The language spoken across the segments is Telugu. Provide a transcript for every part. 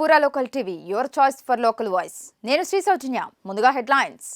Pura local TV your choice for local voice. నేను శ్రీ సౌజన్య. ముందుగా హెడ్లైన్స్.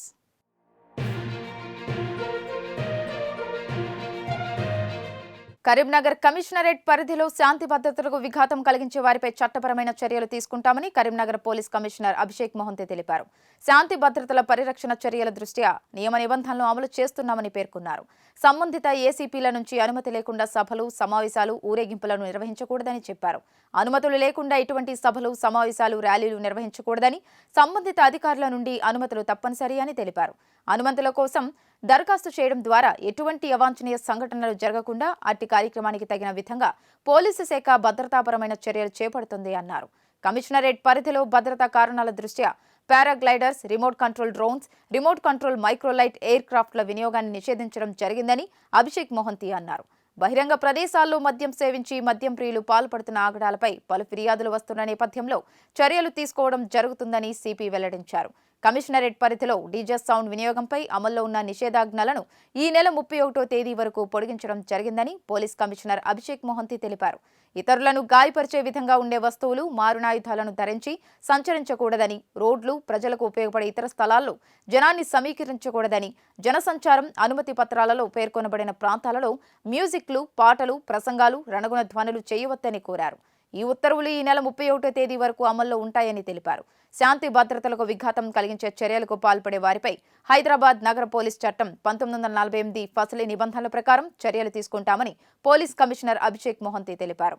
కరీంనగర్ కమిషనరేట్ పరిధిలో శాంతి భద్రతలకు విఘాతం కలిగించే వారిపై చట్టపరమైన చర్యలు తీసుకుంటామని కరీంనగర్ పోలీస్ కమిషనర్ అభిషేక్ మొహంతి తెలిపారు. శాంతి భద్రతల పరిరక్షణ చర్యల దృష్ట్యా నియమ నిబంధనలు అమలు చేస్తున్నామని పేర్కొన్నారు. సంబంధిత ఏసీపీల నుంచి అనుమతి లేకుండా సభలు సమావేశాలు ఊరేగింపులను నిర్వహించకూడదని చెప్పారు. అనుమతులు లేకుండా ఇటువంటి సభలు సమావేశాలు ర్యాలీలు నిర్వహించకూడదని సంబంధిత అధికారుల నుండి అనుమతులు తప్పనిసరి అని తెలిపారు. అనుమతుల కోసం దరఖాస్తు చేయడం ద్వారా ఎటువంటి అవాంఛనీయ సంఘటనలు జరగకుండా అట్టి కార్యక్రమానికి తగిన విధంగా పోలీసు శాఖ భద్రతాపరమైన చర్యలు చేపడుతుంది అన్నారు. కమిషనరేట్ పరిధిలో భద్రతా కారణాల దృష్ట్యా paragliders remote control drones remote control microlight air క్రాఫ్ట్ల వినియోగాన్ని నిషేధించడం జరిగిందని అభిషేక్ మొహంతి అన్నారు. బహిరంగ ప్రదేశాల్లో మద్యం సేవించి మద్యం ప్రియులు పాల్పడుతున్న ఆగడాలపై పలు ఫిర్యాదులు వస్తున్న నేపథ్యంలో చర్యలు తీసుకోవడం జరుగుతుందని సిపి వెల్లడించారు. కమిషనరేట్ పరిధిలో డీజే సౌండ్ వినియోగంపై అమల్లో ఉన్న నిషేధాజ్ఞలను ఈ నెల ముప్పై ఒకటో తేదీ వరకు పొడిగించడం జరిగిందని పోలీస్ కమిషనర్ అభిషేక్ మొహంతి తెలిపారు. ఇతరులను గాయపరిచే విధంగా ఉండే వస్తువులు మారునాయుధాలను ధరించి సంచరించకూడదని రోడ్లు ప్రజలకు ఉపయోగపడే ఇతర స్థలాల్లో జనాన్ని సమీకరించకూడదని జనసంచారం అనుమతి పత్రాలలో పేర్కొనబడిన ప్రాంతాలలో మ్యూజిక్లు పాటలు ప్రసంగాలు రణగుణ ధ్వనులు చేయవద్దని కోరారు. ఈ ఉత్తర్వులు ఈ నెల ముప్పై ఒకటో తేదీ వరకు అమల్లో ఉంటాయని తెలిపారు. శాంతి భద్రతలకు విఘాతం కలిగించే చర్యలకు పాల్పడే వారిపై హైదరాబాద్ నగర పోలీస్ చట్టం పంతొమ్మిది వందల నలభై ఎనిమిది ఫసలి నిబంధనల ప్రకారం చర్యలు తీసుకుంటామని పోలీస్ కమిషనర్ అభిషేక్ మొహంతి తెలిపారు.